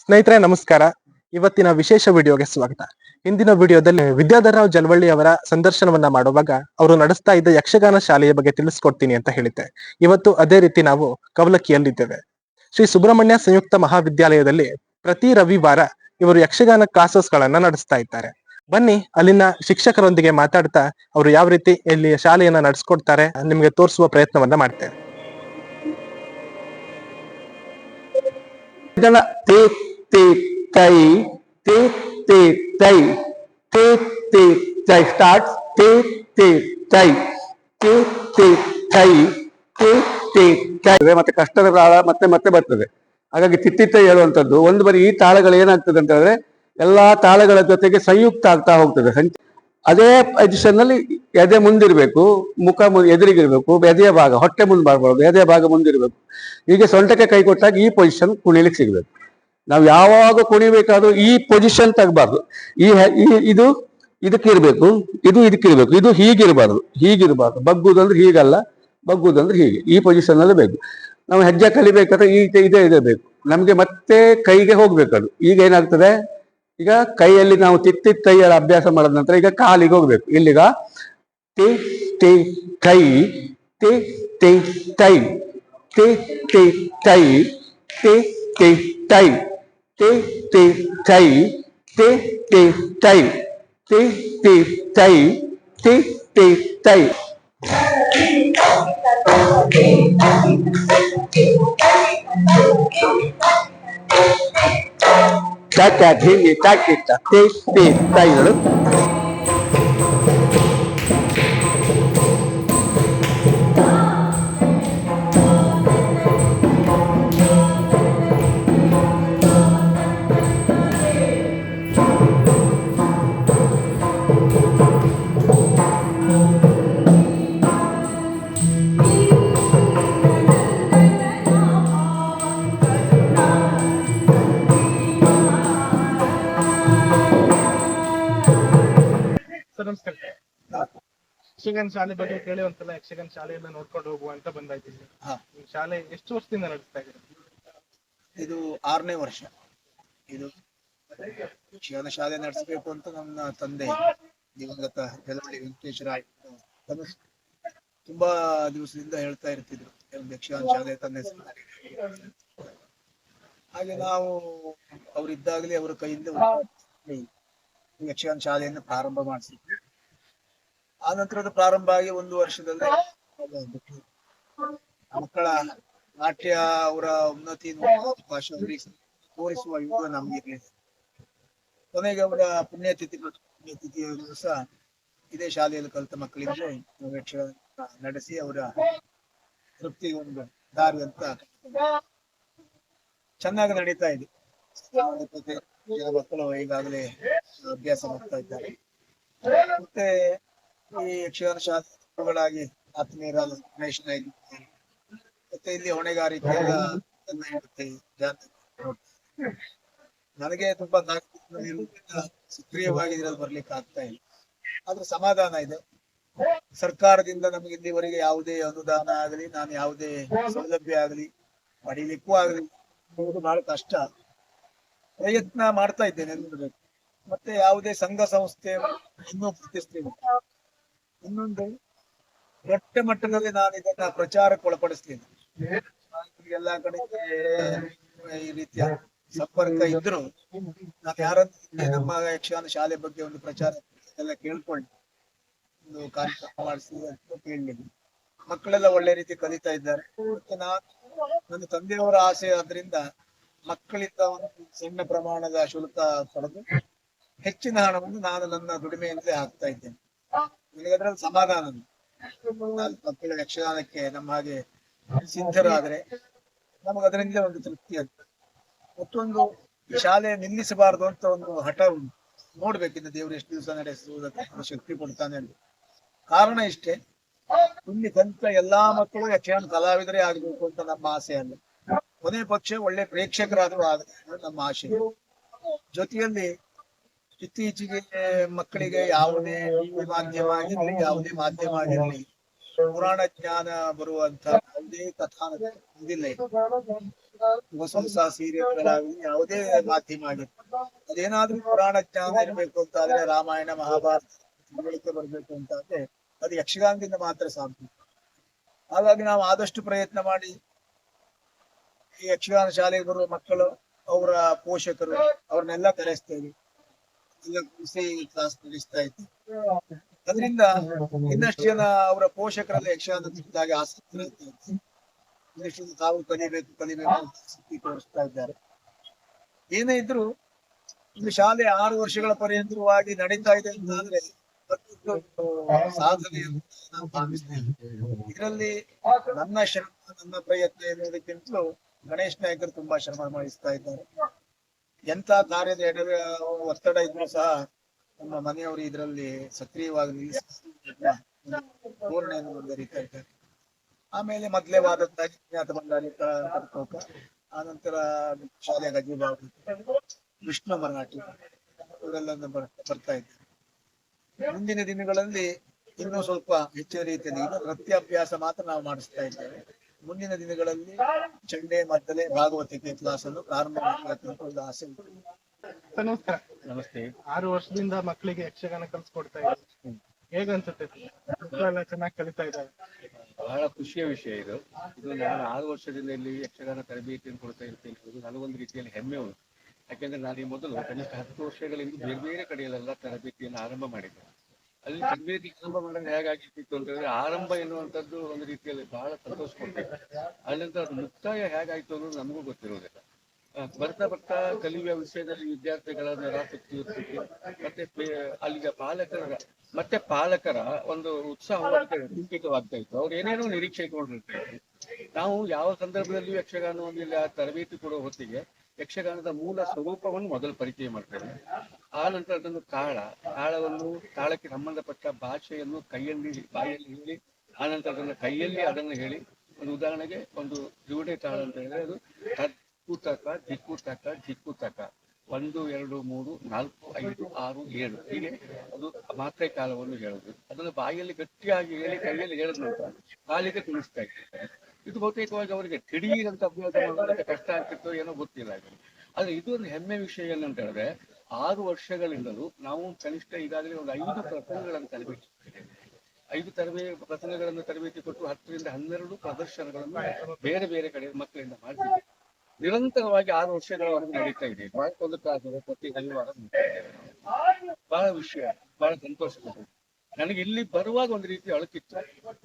ಸ್ನೇಹಿತರೆ, ನಮಸ್ಕಾರ. ಇವತ್ತಿನ ವಿಶೇಷ ವಿಡಿಯೋಗೆ ಸ್ವಾಗತ. ಹಿಂದಿನ ವಿಡಿಯೋದಲ್ಲಿ ವಿದ್ಯಾಧರರಾವ್ ಜಲವಳ್ಳಿ ಅವರ ಸಂದರ್ಶನವನ್ನ ಮಾಡುವಾಗ ಅವರು ನಡೆಸ್ತಾ ಇದ್ದ ಯಕ್ಷಗಾನ ಶಾಲೆಯ ಬಗ್ಗೆ ತಿಳಿಸ್ಕೊಡ್ತೀನಿ ಅಂತ ಹೇಳಿದ್ದೆ. ಇವತ್ತು ಅದೇ ರೀತಿ ನಾವು ಕವಲಕ್ಕಿಯಲ್ಲಿದ್ದೇವೆ. ಶ್ರೀ ಸುಬ್ರಹ್ಮಣ್ಯ ಸಂಯುಕ್ತ ಮಹಾವಿದ್ಯಾಲಯದಲ್ಲಿ ಪ್ರತಿ ರವಿವಾರ ಇವರು ಯಕ್ಷಗಾನ ಕ್ಲಾಸಸ್ ಗಳನ್ನ ನಡೆಸ್ತಾ ಇದ್ದಾರೆ. ಬನ್ನಿ, ಅಲ್ಲಿನ ಶಿಕ್ಷಕರೊಂದಿಗೆ ಮಾತಾಡ್ತಾ ಅವರು ಯಾವ ರೀತಿ ಇಲ್ಲಿ ಶಾಲೆಯನ್ನ ನಡೆಸ್ಕೊಡ್ತಾರೆ ನಿಮಗೆ ತೋರಿಸುವ ಪ್ರಯತ್ನವನ್ನ ಮಾಡ್ತೇವೆ. ತೇ ತೇ ತೇ ತೈ ಸ್ಟಾರ್ಟ್ ತೇ ತೇ ತೈ ತೇ ತೇ ತೈ ತೇ ತೇ ತೈ ಮತ್ತೆ ಕಷ್ಟದ ತಾಳ ಮತ್ತೆ ಮತ್ತೆ ಬರ್ತದೆ. ಹಾಗಾಗಿ ತಿತ್ತಿತ್ತ ಹೇಳುವಂಥದ್ದು, ಒಂದು ಬಾರಿ ಈ ತಾಳಗಳು ಏನಾಗ್ತದೆ ಅಂತ ಹೇಳಿದ್ರೆ, ಎಲ್ಲಾ ತಾಳಗಳ ಜೊತೆಗೆ ಸಂಯುಕ್ತ ಆಗ್ತಾ ಹೋಗ್ತದೆ. ಅದೇ ಪೊಸಿಷನ್ನಲ್ಲಿ ಎದೆ ಮುಂದಿರ್ಬೇಕು, ಮುಖ ಎದುರಿಗಿರ್ಬೇಕು, ಎದೆಯ ಭಾಗ, ಹೊಟ್ಟೆ ಮುಂದೆ ಬರಬಾರ್ದು ಎದೆಯ ಭಾಗ ಮುಂದಿರ್ಬೇಕು. ಹೀಗೆ ಸೊಂಟಕ್ಕೆ ಕೈ ಕೊಟ್ಟಾಗ ಈ ಪೊಸಿಷನ್ ಕುಣಿಲಿಕ್ಕೆ ಸಿಗ್ಬೇಕು. ನಾವು ಯಾವಾಗ ಕುಣಿಬೇಕಾದ್ರೂ ಈ ಪೊಸಿಷನ್ ತಗಬಾರ್ದು. ಈ ಇದು ಇದಕ್ಕಿರ್ಬೇಕು ಇದು ಇದಕ್ಕಿರ್ಬೇಕು, ಇದು ಹೀಗಿರಬಾರ್ದು ಹೀಗಿರಬಾರ್ದು. ಬಗ್ಗುದಂದ್ರೆ ಹೀಗಲ್ಲ, ಬಗ್ಗುದಂದ್ರೆ ಹೀಗೆ. ಈ ಪೊಸಿಷನ್ ಅಲ್ಲಿ ಬೇಕು. ನಾವು ಹೆಜ್ಜೆ ಕಲಿಬೇಕಾದ್ರೆ ಈ ಇದೇ ಇದೇ ಬೇಕು. ನಮಗೆ ಮತ್ತೆ ಕೈಗೆ ಹೋಗ್ಬೇಕು ಅದು ಈಗ ಏನಾಗ್ತದೆ? ಈಗ ಕೈಯಲ್ಲಿ ನಾವು ತಿತ್ತಿ ತೈಯಲ್ಲಿ ಅಭ್ಯಾಸ ಮಾಡಿದ ನಂತರ ಈಗ ಕಾಲಿಗೆ ಹೋಗ್ಬೇಕು. ಇಲ್ಲಿಗ ತಿ ತಿ ಕೈ ತಿ ತಿ, ತೈ. ತಿ ತಿ, ತೈ. ತಿ ತಿ, ತೈ. ತಿ ತಿ ತೈ ತಿ ತಿ ತೈ ತಿ ತಿ ತೈ ತಿ ತಿ ತೈ ಟಾಟ ಹಿಂಗೆ ಟಾಕಿಟ್ಟ ತಿ ತಿ ತೈಗಳು ಸರ್ ಯಕ್ಷಗಾನ ಶಾಲೆ ಬಗ್ಗೆ ಕೇಳಿ ಒಂದ್ಸಲ ಯಕ್ಷಗಾನ ಶಾಲೆಯನ್ನ ನೋಡ್ಕೊಂಡು ಹೋಗುವ ಅಂತ ಬಂದಾಯ್ತಿದ್ದೆ ಶಾಲೆ ಎಷ್ಟು ವರ್ಷದಿಂದ ನಡೆಸ್ತಾ ಇದೆ? ಇದು ಆರನೇ ವರ್ಷ. ಇದು ಯಕ್ಷಗಾನ ಶಾಲೆ ನಡೆಸಬೇಕು ಅಂತ ನನ್ನ ತಂದೆ ದಿವಂಗತ ಜಲವಳ್ಳಿ ವೆಂಕಟೇಶ್ ರಾಯ್ ತುಂಬಾ ದಿವಸದಿಂದ ಹೇಳ್ತಾ ಇರ್ತಿದ್ರು. ಒಂದು ಯಕ್ಷಗಾನ ಶಾಲೆ ತಂದೆ. ಹಾಗೆ ನಾವು ಅವರಿದ್ದಾಗಲೇ ಅವರ ಕೈಯಿಂದ ಯಕ್ಷಗಾನ ಶಾಲೆಯನ್ನು ಪ್ರಾರಂಭ ಮಾಡಿಸಿದ್ವಿ. ಆ ನಂತರದ ಪ್ರಾರಂಭ ಆಗಿ ಒಂದು ವರ್ಷದಲ್ಲಿ ಮಕ್ಕಳ ನಾಟ್ಯ ಅವರ ಉನ್ನತಿ ಭಾಷೆ ತೋರಿಸುವ ಯುಗ ನಮ್ಗೆ. ಕೊನೆಗೆ ಅವರ ಪುಣ್ಯತಿಥಿ ಪುಣ್ಯತಿಥಿಯ ದಿವಸ ಇದೇ ಶಾಲೆಯಲ್ಲಿ ಕಲಿತ ಮಕ್ಕಳಿಗೆ ನಡೆಸಿ ಅವರ ತೃಪ್ತಿಗೆ ಒಂದು ದಾರಿ ಅಂತ ಚೆನ್ನಾಗಿ ನಡೀತಾ ಇದೆ ಮಕ್ಕಳು ಈಗಾಗಲೇ ಅಭ್ಯಾಸ ಮಾಡ್ತಾ ಇದ್ದಾರೆ ಮತ್ತೆ ಈ ಯಕ್ಷಗಾನ ಶಾಸ್ತ್ರಗಳಾಗಿ ಆತ್ಮೀಯರಾದ ಗಣೇಶನ. ಮತ್ತೆ ಇಲ್ಲಿ ಹೊಣೆಗಾರಿಕೆ. ನನಗೆ ತುಂಬಾ ಸಕ್ರಿಯವಾಗಿ ಇದ್ರಲ್ಲಿ ಬರ್ಲಿಕ್ಕೆ ಆಗ್ತಾ ಇಲ್ಲ. ಆದ್ರೆ ಸಮಾಧಾನ ಇದೆ. ಸರ್ಕಾರದಿಂದ ನಮಗೆ ಇಲ್ಲಿವರೆಗೆ ಯಾವುದೇ ಅನುದಾನ ಆಗಲಿ, ನಾನು ಯಾವುದೇ ಸೌಲಭ್ಯ ಆಗಲಿ, ಪಡಿಲಿಕ್ಕೂ ಆಗಲಿ ಬಹಳ ಕಷ್ಟ. ಪ್ರಯತ್ನ ಮಾಡ್ತಾ ಇದ್ದೇನೆ ಮತ್ತೆ ಯಾವುದೇ ಸಂಘ ಸಂಸ್ಥೆ ಇನ್ನೂ ಪ್ರತಿಷ್ಠೆ ಇನ್ನೊಂದು, ದೊಡ್ಡ ಮಟ್ಟದಲ್ಲಿ ನಾನು ಇದನ್ನ ಪ್ರಚಾರಕ್ಕೆ ಒಳಪಡಿಸ್ತೇನೆ. ಎಲ್ಲಾ ಕಡೆ ಈ ರೀತಿಯ ಸಂಪರ್ಕ ಇದ್ರು ನಾನು ಯಾರನ್ನ ನಮ್ಮ ಯಕ್ಷಗಾನ ಶಾಲೆ ಬಗ್ಗೆ ಒಂದು ಪ್ರಚಾರ ಎಲ್ಲ ಕೇಳ್ಕೊಂಡು ಒಂದು ಕಾರ್ಯಕ್ರಮ ಮಾಡಿಸಿ ಅಂತ ಕೇಳಲಿಲ್ಲ ಮಕ್ಕಳೆಲ್ಲ ಒಳ್ಳೆ ರೀತಿ ಕಲಿತಾ ಇದ್ದಾರೆ. ಮತ್ತೆ ನಾನು, ನನ್ನ ತಂದೆಯವರ ಆಸೆ ಆದ್ರಿಂದ ಮಕ್ಕಳಿಂದ ಒಂದು ಸಣ್ಣ ಪ್ರಮಾಣದ ಶುಲ್ಕ ಪಡೆದು ಹೆಚ್ಚಿನ ಹಣವನ್ನು ನಾನು ನನ್ನ ದುಡಿಮೆಯಿಂದಲೇ ಹಾಕ್ತಾ ಇದ್ದೇನೆ. ನನಗೆ ಅದ್ರಲ್ಲಿ ಸಮಾಧಾನ ಮಕ್ಕಳ ಯಕ್ಷಗಾನಕ್ಕೆ ನಮ್ಮ ಹಾಗೆ ಸಿದ್ಧರಾದ್ರೆ ನಮಗೆ ಅದರಿಂದ ಒಂದು ತೃಪ್ತಿ ಅಂತ ಮತ್ತೊಂದು ಶಾಲೆ ನಿಲ್ಲಿಸಬಾರದು ಅಂತ ಒಂದು ಹಠ ಉಂಟು. ನೋಡ್ಬೇಕಿಂದ ದೇವರು ಎಷ್ಟು ದಿವಸ ನಡೆಸುವುದಕ್ಕೆ ಶಕ್ತಿ ಕೊಡ್ತಾನೆ ಅಂತ. ಕಾರಣ ಇಷ್ಟೇ ಇಲ್ಲಿ ಎಲ್ಲಾ ಮಕ್ಕಳು ಯಕ್ಷಗಾನ ಕಲಾವಿದರೇ ಆಗ್ಬೇಕು ಅಂತ ನಮ್ಮ ಆಸೆ ಅಲ್ಲ. ಕೊನೆ ಪಕ್ಷ ಒಳ್ಳೆ ಪ್ರೇಕ್ಷಕರಾದ್ರೂ ಆದ್ರೆ ನಮ್ಮ ಆಶೆ. ಜೊತೆಯಲ್ಲಿ ಇತ್ತೀಚೆಗೆ ಮಕ್ಕಳಿಗೆ ಯಾವುದೇ ಮಾಧ್ಯಮ ಆಗಿರ್ಲಿ ಯಾವುದೇ ಮಾಧ್ಯಮ ಆಗಿರ್ಲಿ ಪುರಾಣ ಜ್ಞಾನ ಬರುವಂತ ಯಾವುದೇ ಕಥಾನ ಇದಿಲ್ಲ. ಹೊಸ ಹೊಸ ಸೀರಿಯಲ್ಗಳಾಗಲಿ ಯಾವುದೇ ಮಾಧ್ಯಮ ಆಗಿರಲಿ. ಅದೇನಾದ್ರೂ ಪುರಾಣ ಜ್ಞಾನ ಇರಬೇಕು ಅಂತ ಆದ್ರೆ ರಾಮಾಯಣ, ಮಹಾಭಾರತ ತಿಳುವಳಿಕೆ ಬರ್ಬೇಕು ಅಂತ ಆದ್ರೆ ಅದು ಯಕ್ಷಗಾನದಿಂದ ಮಾತ್ರ ಸಾಧ್ಯ. ಹಾಗಾಗಿ ನಾವು ಆದಷ್ಟು ಪ್ರಯತ್ನ ಮಾಡಿ ಈ ಯಕ್ಷಗಾನ ಶಾಲೆಗೆ ಬರುವ ಮಕ್ಕಳು, ಅವರ ಪೋಷಕರು, ಅವ್ರನ್ನೆಲ್ಲ ಕರೆಸ್ತೇವೆ. ಈಗ ಕೃಷಿ ಕ್ಲಾಸ್ ಮುಗಿಸ್ತಾ ಇತ್ತು ಅದರಿಂದ ಇನ್ನಷ್ಟು ಜನ ಅವರ ಪೋಷಕರಲ್ಲಿ ಯಕ್ಷಗಾನ ಕುರಿತಾಗಿ ಆಸಕ್ತಿ ಇನ್ನಷ್ಟು ಜನ ತಾವು ಕಲಿಬೇಕು ಕಲಿಬೇಕು ಆಸಕ್ತಿ ತೋರಿಸ್ತಾ ಇದ್ದಾರೆ. ಏನೇ ಇದ್ರು ಒಂದು ಶಾಲೆ ಆರು ವರ್ಷಗಳ ಪರ್ಯಂತರವಾಗಿ ನಡೀತಾ ಇದೆ ಅಂತ ಆದ್ರೆ ಅದೊಂದು ಸಾಧನೆ ಅಂತ ನಾನು ಭಾವಿಸ್ತೇನೆ. ಇದರಲ್ಲಿ ನನ್ನ ಶ್ರಮ ನನ್ನ ಪ್ರಯತ್ನ ಎನ್ನುವುದಕ್ಕಿಂತಲೂ ಗಣೇಶ್ ನಾಯಕರು ತುಂಬಾ ಶ್ರಮ ವಹಿಸ್ತಾ ಇದ್ದಾರೆ. ಎಂತ ಕಾರ್ಯದ ಎಡವೆ ಒತ್ತಡ ಇದ್ರು ಸಹ ನಮ್ಮ ಮನೆಯವರು ಇದರಲ್ಲಿ ಸಕ್ರಿಯವಾಗಿ ನಿಲ್ಲಿಸಿ ಪೂರ್ಣೆಯನ್ನು ಮುಂದುವರಿತಾ ಇದ್ದಾರೆ ಆಮೇಲೆ ಮೊದಲೇ ವಾದದ್ದಾಗಿ ಜ್ಞಾತ ಬಂಡಾರಿ ಕರ್ಕೋಕ ಆನಂತರ ಶಾಲೆಯ ಗಜಿಬಾಬು ವಿಷ್ಣು ಮರಾಠಿ ಇವರೆಲ್ಲ ಬರ್ತಾ ಇದ್ದಾರೆ. ಮುಂದಿನ ದಿನಗಳಲ್ಲಿ ಇನ್ನೂ ಸ್ವಲ್ಪ ಹೆಚ್ಚಿನ ರೀತಿಯಲ್ಲಿ ನೃತ್ಯ ಅಭ್ಯಾಸ ಮಾತ್ರ ನಾವು ಮಾಡಿಸ್ತಾ ಇದ್ದೇವೆ. ಮುಂದಿನ ದಿನಗಳಲ್ಲಿ ಚಂಡೆ ಮದ್ದಲೆ ಭಾಗವತಿಕೆ ಕ್ಲಾಸ್ ಅನ್ನು ಪ್ರಾರಂಭ ಒಂದು ಆಸೆ ಉಂಟು. ನಮಸ್ಕಾರ. ನಮಸ್ತೆ. ಆರು ವರ್ಷದಿಂದ ಮಕ್ಕಳಿಗೆ ಯಕ್ಷಗಾನ ಕಲ್ಸ್ಕೊಡ್ತಾ ಇದ್ದಾರೆ. ಹೇಗನ್ಸುತ್ತೆ? ಮಕ್ಕಳೆಲ್ಲ ಚೆನ್ನಾಗಿ ಕಲಿತಾ ಇದ್ದಾರೆ. ಬಹಳ ಖುಷಿಯ ವಿಷಯ ಇದು. ಇದು ನಾನು ಆರು ವರ್ಷದಿಂದ ಇಲ್ಲಿ ಯಕ್ಷಗಾನ ತರಬೇತಿಯನ್ನು ಕೊಡ್ತಾ ಇರ್ತೇನೆ ಇದು ನನಗೊಂದು ರೀತಿಯಲ್ಲಿ ಹೆಮ್ಮೆ ಉಂಟು. ಯಾಕೆಂದ್ರೆ ನಾನು ಈ ಮೊದಲು ಕನಿಷ್ಠ ಹತ್ತು ವರ್ಷಗಳಿಂದ ಬೇರೆ ಬೇರೆ ಕಡೆಯಲ್ಲೆಲ್ಲ ತರಬೇತಿಯನ್ನು ಆರಂಭ ಮಾಡಿದ್ದೆ ಅಲ್ಲಿ ತರಬೇತಿ ಆರಂಭ ಮಾಡೋದು ಹೇಗಾಗಿತ್ತು ಅಂತ ಹೇಳಿದ್ರೆ ಆರಂಭ ಎನ್ನುವಂಥದ್ದು ಒಂದು ರೀತಿಯಲ್ಲಿ ಬಹಳ ಸಂತೋಷ ಕೊಟ್ಟಿದೆ ಅಲ್ಲಿಂದ ಅದು ಮುಕ್ತಾಯ ಹೇಗಾಯ್ತು ಅನ್ನೋದು ನಮಗೂ ಗೊತ್ತಿರೋದಿಲ್ಲ. ಬರ್ತಾ ಬರ್ತಾ ಕಲಿಯುವ ವಿಷಯದಲ್ಲಿ ವಿದ್ಯಾರ್ಥಿಗಳ ನಿರಾಸಕ್ತಿ ಇರ್ತಿತ್ತು ಮತ್ತೆ ಅಲ್ಲಿಯ ಪಾಲಕರ, ಮತ್ತೆ ಪಾಲಕರ ಒಂದು ಉತ್ಸಾಹ ಕುಂಠಿತವಾಗ್ತಾ ಇತ್ತು. ಅವ್ರು ಏನೇನೋ ನಿರೀಕ್ಷೆ ಇಟ್ಕೊಂಡಿರ್ತಾರೆ ನಾವು ಯಾವ ಸಂದರ್ಭದಲ್ಲಿ ಯಕ್ಷಗಾನವನ್ನು ಇಲ್ಲಿ ತರಬೇತಿ ಕೊಡೋ ಹೊತ್ತಿಗೆ ಯಕ್ಷಗಾನದ ಮೂಲ ಸ್ವರೂಪವನ್ನು ಮೊದಲು ಪರಿಚಯ ಮಾಡ್ತೇವೆ ಆ ನಂತರ ಅದನ್ನು ತಾಳ, ತಾಳವನ್ನು, ತಾಳಕ್ಕೆ ಸಂಬಂಧಪಟ್ಟ ಭಾಷೆಯನ್ನು ಕೈಯಲ್ಲಿ, ಬಾಯಲ್ಲಿ ಹೇಳಿ, ಆ ನಂತರ ಅದನ್ನು ಕೈಯಲ್ಲಿ ಅದನ್ನು ಹೇಳಿ, ಒಂದು ಉದಾಹರಣೆಗೆ ಒಂದು ಜೋಡೆ ತಾಳ ಅಂತ ಹೇಳಿದ್ರೆ ಅದು ತಕ್ಕ ದಿಕ್ಕು ತಕ ಜಿಕ್ಕು ತಕ ಒಂದು, ಎರಡು, ಮೂರು, ನಾಲ್ಕು, ಐದು, ಆರು, ಏಳು. ಹೀಗೆ ಅದು ಮಾತ್ರೆ ಕಾಲವನ್ನು ಹೇಳುದು. ಅದನ್ನು ಬಾಯಲ್ಲಿ ಗಟ್ಟಿಯಾಗಿ ಹೇಳಿ ಕೈಯಲ್ಲಿ ಹೇಳಿದ ಕಾಲಿಗೆ ತಿಳಿಸ್ತಾ ಇರ್ತಾರೆ ಇದು ಬಹುತೇಕವಾಗಿ ಅವರಿಗೆ ದಿಢೀರಂತ ಅಭ್ಯಾಸ ಮಾಡೋದಕ್ಕೆ ಕಷ್ಟ ಆಗ್ತಿತ್ತು ಏನೋ ಗೊತ್ತಿಲ್ಲ. ಆದ್ರೆ ಇದು ಒಂದು ಹೆಮ್ಮೆ ವಿಷಯ ಏನಂತ ಹೇಳಿದ್ರೆ, ಆರು ವರ್ಷಗಳಿಂದಲೂ ನಾವು ಕನಿಷ್ಠ ಈಗಾಗಲೇ ಒಂದು ಐದು ಪ್ರಸಂಗಗಳನ್ನು ತರಬೇತಿ. ಐದು ತರಬೇ ಪ್ರಸಂಗಗಳನ್ನು ತರಬೇತಿ ಕೊಟ್ಟು ಹತ್ತರಿಂದ ಹನ್ನೆರಡು ಪ್ರದರ್ಶನಗಳನ್ನು ಬೇರೆ ಬೇರೆ ಕಡೆ ಮಕ್ಕಳಿಂದ ಮಾಡ್ತೀವಿ ನಿರಂತರವಾಗಿ ಆರು ವರ್ಷಗಳವರೆಗೆ ನಡೀತಾ ಇದೆ ಒಂದು ಕ್ಲಾಸ್ ಪ್ರತಿ ಶನಿವಾರ ಬಹಳ ವಿಷಯ, ಬಹಳ ಸಂತೋಷ ನನಗೆ ಇಲ್ಲಿ ಬರುವಾಗ ಒಂದು ರೀತಿ ಅಳುಕಿತ್ತು.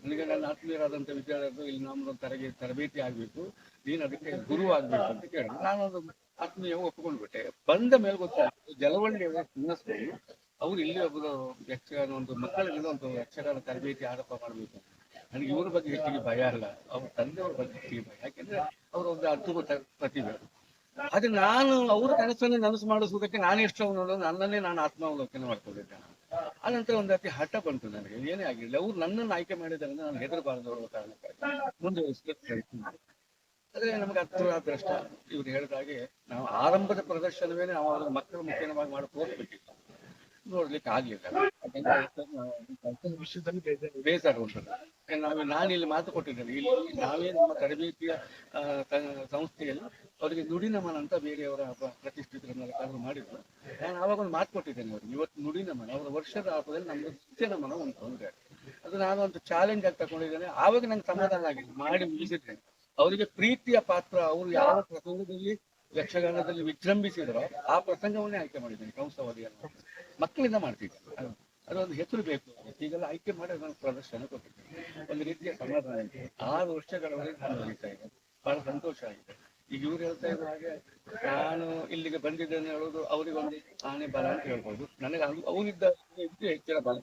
ನನಗೆ ನನ್ನ ಆತ್ಮೀಯರಾದಂಥ ವಿದ್ಯಾರ್ಥಿಗಳು ಇಲ್ಲಿ ನಮ್ಮದೊಂದು ತರಗೆ ತರಬೇತಿ ಆಗ್ಬೇಕು. ನೀನು ಅದಕ್ಕೆ ಗುರು ಆಗ್ಬೇಕು ಅಂತ ಕೇಳಿದ್ರು. ನಾನೊಂದು ಆತ್ಮೀಯ ಒಪ್ಕೊಂಡ್ಬಿಟ್ಟೆ ಬಂದ ಮೇಲೆ ಗೊತ್ತಾಯ್ತು ಜಲವಳ್ಳಿ ಅನ್ನಿಸ್ಕೊಂಡು ಅವ್ರು ಇಲ್ಲಿ ಒಬ್ಬರು ಯಕ್ಷಗಾನ ಒಂದು ಮಕ್ಕಳಿಗೆ ಒಂದು ಯಕ್ಷಗಾನ ತರಬೇತಿ ಆರೋಪ ಮಾಡಬೇಕು. ನನಗೆ ಇವ್ರ ಬಗ್ಗೆ ಹೆಚ್ಚಿಗೆ ಭಯ ಅಲ್ಲ. ಅವ್ರ ತಂದೆಯವ್ರ ಬಗ್ಗೆ ಹೆಚ್ಚಿಗೆ ಭಯ. ಯಾಕೆಂದ್ರೆ ಅವ್ರ ಒಂದು ಅದ್ಭುತ ಪ್ರತಿಭೆ. ಆದ್ರೆ ನಾನು ಅವ್ರ ಕನಸನ್ನು ನನಸು ಮಾಡಿಸುವುದಕ್ಕೆ ನಾನು ಎಷ್ಟು ನನ್ನನ್ನೇ ನಾನು ಆತ್ಮಾವಲೋಕನ ಮಾಡ್ಕೊಂಡಿದ್ದೆ ಆನಂತರ ಒಂದು ಅತಿ ಹಠ ಬಂತು ನನಗೆ. ಏನೇ ಆಗಿರಲಿಲ್ಲ ಅವ್ರು ನನ್ನನ್ನು ಆಯ್ಕೆ ಮಾಡಿದ್ರಿಂದ ನಾನು ಹೆದರಬಾರದು ಅನ್ನೋ ಕಾರಣಕ್ಕಾಗಿ ಮುಂದುವರಿಸಲಿಕ್ಕೆ ಪ್ರಯತ್ನ. ಆದ್ರೆ ನಮಗೆ ಅದೃಷ್ಟ ಇವ್ರು ಹೇಳಿದ ಹಾಗೆ ನಾವು ಆರಂಭದ ಪ್ರದರ್ಶನವೇ ನಾವು ಅವ್ರ ಮಕ್ಕಳ ಮುಖೇನವಾಗಿ ಮಾಡಿ ತೋರಿಸ್ಬೇಕಿತ್ತು ನೋಡ್ಲಿಕ್ಕೆ ಆಗ್ಲಿಲ್ಲ. ವಿಷಯದಲ್ಲಿ ಬೇಜಾರು ಉಂಟು. ನಾವು ನಾನು ಇಲ್ಲಿ ಮಾತು ಕೊಟ್ಟಿದ್ದೇನೆ. ಇಲ್ಲಿ ನಾವೇ ನಮ್ಮ ತರಬೇತಿಯ ಸಂಸ್ಥೆಯಲ್ಲಿ ಅವರಿಗೆ ನುಡಿನಮನ ಅಂತ ಬೇರೆಯವರ ಪ್ರತಿಷ್ಠಿತರನ್ನ ಮಾಡಿದ್ರು. ನಾನು ಆವಾಗ ಒಂದು ಮಾತು ಕೊಟ್ಟಿದ್ದೇನೆ ಅವ್ರಿಗೆ ಇವತ್ತು ನುಡಿನಮನ ಅವರ ವರ್ಷದ ಹಬ್ಬದಲ್ಲಿ ನಮ್ದು ನೃತ್ಯ ನಮನ ಉಂಟು ತೊಂದರೆ ಅದು ನಾನು ಒಂದು ಚಾಲೆಂಜ್ ಆಗಿ ತಗೊಂಡಿದ್ದೇನೆ. ಆವಾಗ ನಂಗೆ ಸಮಾಧಾನ ಆಗಿದೆ, ಮಾಡಿ ಮುಗಿಸಿದ್ದೇನೆ. ಅವರಿಗೆ ಪ್ರೀತಿಯ ಪಾತ್ರ, ಅವರು ಯಾವ ಪ್ರಸಂಗದಲ್ಲಿ, ಯಕ್ಷಗಾನದಲ್ಲಿ ವಿಜೃಂಭಿಸಿದ್ರೋ ಆ ಪ್ರಸಂಗವನ್ನೇ ಆಯ್ಕೆ ಮಾಡಿದ್ದೇನೆ ಕಂಸವಧಿಯನ್ನು ಮಕ್ಕಳಿಂದ ಮಾಡ್ತಿದ್ದೆ. ಅದು- ಅದೊಂದು ಹೆಸರು ಬೇಕು. ಈಗೆಲ್ಲ ಆಯ್ಕೆ ಮಾಡಿ ಅದನ್ನು ಪ್ರದರ್ಶನ ಕೊಟ್ಟಿದ್ದೇನೆ. ಒಂದು ರೀತಿಯ ಸಮಾಧಾನ ಇದೆ. ಆರು ವರ್ಷಗಳವರೆಗೆ ನಾನು ಬಹಳ ಸಂತೋಷ ಆಗಿದೆ. ಈಗ ಇವ್ರು ಹೇಳ್ತಾ ಇರೋ ಹಾಗೆ, ನಾನು ಇಲ್ಲಿಗೆ ಬಂದಿದ್ದೇನೆ ಹೇಳೋದು ಅವರಿಗೆ ಒಂದು ಆನೆ ಬಲ ಅಂತ ಹೇಳ್ಬೋದು. ನನಗೆ ಇದು ಹೆಚ್ಚಿನ ಬಲ.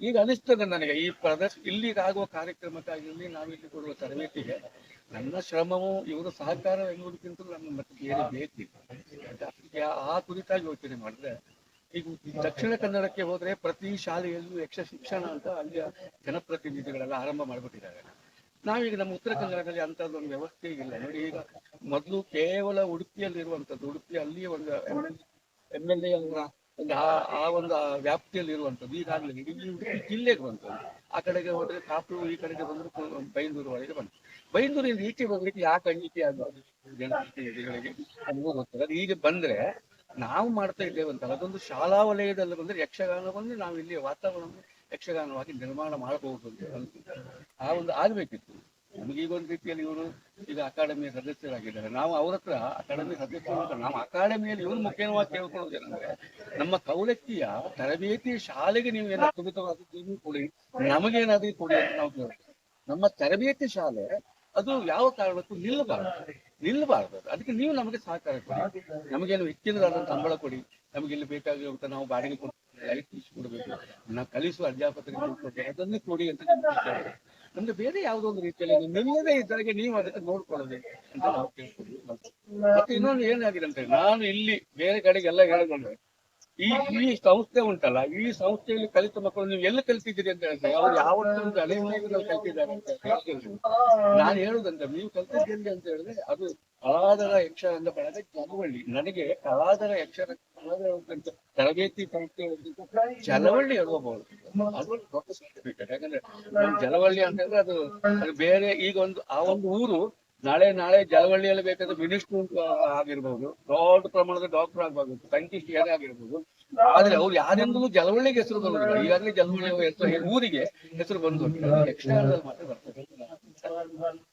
ಈಗ ಅನಿಸ್ತದೆ ನನಗೆ, ಈ ಪ್ರದರ್ಶ ಇಲ್ಲಿಗಾಗುವ ಕಾರ್ಯಕ್ರಮಕ್ಕಾಗಿರಲಿ ನಾವು ಇಲ್ಲಿ ಕೊಡುವ ತರಬೇತಿಗೆ, ನನ್ನ ಶ್ರಮವು ಇವರ ಸಹಕಾರ ಎಂಬುದಕ್ಕಿಂತಲೂ ನನ್ನ ಮತ್ತೆ ಬೇರೆ ಬೇಕು ಆ ಕುರಿತಾಗಿ ಯೋಚನೆ ಮಾಡಿದ್ರೆ, ಈಗ ದಕ್ಷಿಣ ಕನ್ನಡಕ್ಕೆ ಹೋದ್ರೆ ಪ್ರತಿ ಶಾಲೆಯಲ್ಲೂ ಯಕ್ಷ ಶಿಕ್ಷಣ ಅಂತ ಅಲ್ಲಿಯ ಜನಪ್ರತಿನಿಧಿಗಳೆಲ್ಲ ಆರಂಭ ಮಾಡಿಬಿಟ್ಟಿದ್ದಾರೆ. ನಾವೀಗ ನಮ್ಮ ಉತ್ತರ ಕನ್ನಡದಲ್ಲಿ ಅಂತದೊಂದು ವ್ಯವಸ್ಥೆ ಇಲ್ಲ. ನೋಡಿ, ಈಗ ಮೊದಲು ಕೇವಲ ಉಡುಪಿಯಲ್ಲಿರುವಂಥದ್ದು, ಉಡುಪಿ ಅಲ್ಲಿ ಒಂದು ಎಂ ಎಲ್ ಎ ಆ ಒಂದು ವ್ಯಾಪ್ತಿಯಲ್ಲಿ ಇರುವಂಥದ್ದು. ಈಗಾಗಲೇ ಇಡೀ ಉಡುಪಿ ಜಿಲ್ಲೆಗೆ ಬಂತದ್ದು ಆ ಕಡೆಗೆ ಹೋದ್ರೆ ಕಾಪು, ಈ ಕಡೆಗೆ ಬಂದ್ರು ಬೈಂದೂರು ಒಳಗೆ ಬಂತು. ಬೈಂದೂರಿಂದ ಈಚೆ ಬರ್ಲಿಕ್ಕೆ ಯಾಕೆ ಅಣಿಕೆ ಆಗೋದು ಜನಪ್ರತಿನಿಧಿಗಳಿಗೆ ನಮಗೂ ಅದು ಈಗ ಬಂದ್ರೆ ನಾವು ಮಾಡ್ತಾ ಇದ್ದೇವಂತಲ್ಲ, ಅದೊಂದು ಶಾಲಾ ವಲಯದಲ್ಲಿ ಬಂದ್ರೆ ಯಕ್ಷಗಾನ ಬಂದ್ರೆ ನಾವು ಇಲ್ಲಿ ವಾತಾವರಣ ಯಕ್ಷಗಾನವಾಗಿ ನಿರ್ಮಾಣ ಮಾಡಬಹುದು ಅಂತ ಆ ಒಂದು ಆಗಬೇಕಿತ್ತು. ನಮಗೆ ಈಗ ಒಂದು ರೀತಿಯಲ್ಲಿ ಇವರು ಈಗ ಅಕಾಡೆಮಿಯ ಸದಸ್ಯರಾಗಿದ್ದಾರೆ. ನಾವು ಅವ್ರ ಹತ್ರ ಅಕಾಡೆಮಿ ಸದಸ್ಯರು ನಾವು ಅಕಾಡೆಮಿಯಲ್ಲಿ ಇವರು ಮುಖ್ಯವಾಗಿ ಕೇಳ್ಕೊಳ್ಳೋದೇನಂದ್ರೆ ನಮ್ಮ ಕೌಲಕ್ಕಿಯ ತರಬೇತಿ ಶಾಲೆಗೆ ನೀವು ಏನಾದ್ರು ತುಡಿತವಾದದ್ದು ಕೊಡಿ. ನಮಗೇನಾದ್ರೂ ಕೊಡಿ ಅಂತ ನಾವು ಕೇಳ್ತೇವೆ. ನಮ್ಮ ತರಬೇತಿ ಶಾಲೆ ಅದು ಯಾವ ಕಾರಣಕ್ಕೂ ನಿಲ್ಲಬಾರದು. ನಿಲ್ಲಬಾರದು. ಅದು. ಅದಕ್ಕೆ ನೀವು ನಮಗೆ ಸಹಕಾರ ಕೊಡಿ. ನಮಗೇನು ಹೆಚ್ಚಿನದಾದಂತ ಸಂಬಳ ಕೊಡಿ. ನಮಗೆ ಇಲ್ಲಿ ಬೇಕಾಗಿರುವಂತ ನಾವು ಬಾಡಿಗೆ ಕೊಡ್ತೀವಿ. ಕೊಡಬೇಕು. ನಾ ಕಲಿಸುವ ಅಧ್ಯಾಪಕರಿಗೆ ಕೊಡ್ಬೇಕು. ಅದನ್ನೇ ಕೊಡಿ ಅಂತ ನಮ್ಗೆ. ಬೇರೆ ಯಾವುದೋ ಒಂದು ರೀತಿಯಲ್ಲಿ ನಿಲ್ಲದೇ ಹಾಗೆ ನೀವು ಅದಕ್ಕೆ ನೋಡ್ಕೊಳ್ಳೋದು ಅಂತ ನಾವು ಕೇಳ್ತೀವಿ ಮತ್ತೆ ಇನ್ನೊಂದು ಏನಾಗಿದೆ ಅಂತ ನಾನು ಇಲ್ಲಿ ಬೇರೆ ಕಡೆಗೆಲ್ಲ ಹೇಳಿದ್ರೆ ಈ ಈ ಸಂಸ್ಥೆ ಉಂಟಲ್ಲ, ಈ ಸಂಸ್ಥೆಯಲ್ಲಿ ಕಲಿತ ಮಕ್ಕಳು ನೀವು ಎಲ್ಲಿ ಕಲಿತಿದ್ದೀರಿ ಅಂತ ಹೇಳ್ತಾರೆ. ಅವ್ರು ಯಾವ ಅಲೆಮಾರಿಗಳು ಕಲ್ತಿದ್ದಾರೆ ಅಂತ. ನಾನು ಹೇಳುದಂತ, ನೀವು ಕಲ್ತಿದ್ದೀರಿ ಅಂತ ಹೇಳಿದ್ರೆ ಅದು ಕಲಾದರ ಅಂತ ಬಳಗ ಚಳವಳ್ಳಿ. ನನಗೆ ಕಲಾದರ ಯಕ್ಷರ ತರಬೇತಿ ಸಂಸ್ಥೆ ಚಳವಳ್ಳಿ ಹೇಳಬಹುದು ಅದು ದೊಡ್ಡ ಸರ್ಟಿಫಿಕೇಟ್ ಯಾಕಂದ್ರೆ ಜಲವಳ್ಳಿ ಅಂತಂದ್ರೆ ಅದು ಬೇರೆ, ಈಗ ಒಂದು, ಆ ಒಂದು ಊರು ನಾಳೆ ನಾಳೆ ಜಲವಳ್ಳಿಯಲ್ಲಿ ಬೇಕಾದ ಮಿನಿಸ್ಟರ್ ಆಗಿರ್ಬೋದು, ದೊಡ್ಡ ಪ್ರಮಾಣದ ಡಾಕ್ಟರ್ ಆಗ್ಬೋದು ಸೈಂಟಿಸ್ಟ್ ಏನೇ ಆಗಿರ್ಬೋದು. ಆದ್ರೆ ಅವ್ರು ಯಾರಿಂದಲೂ ಜಲವಳ್ಳಿಗೆ ಹೆಸರು ಬರುವುದಿಲ್ಲ. ಈಗಾಗಲೇ ಜಲವಳ್ಳಿ ಹೆಸರು ಊರಿಗೆ ಹೆಸರು ಬಂದು ಮಾತ್ರ ಬರ್ತದೆ.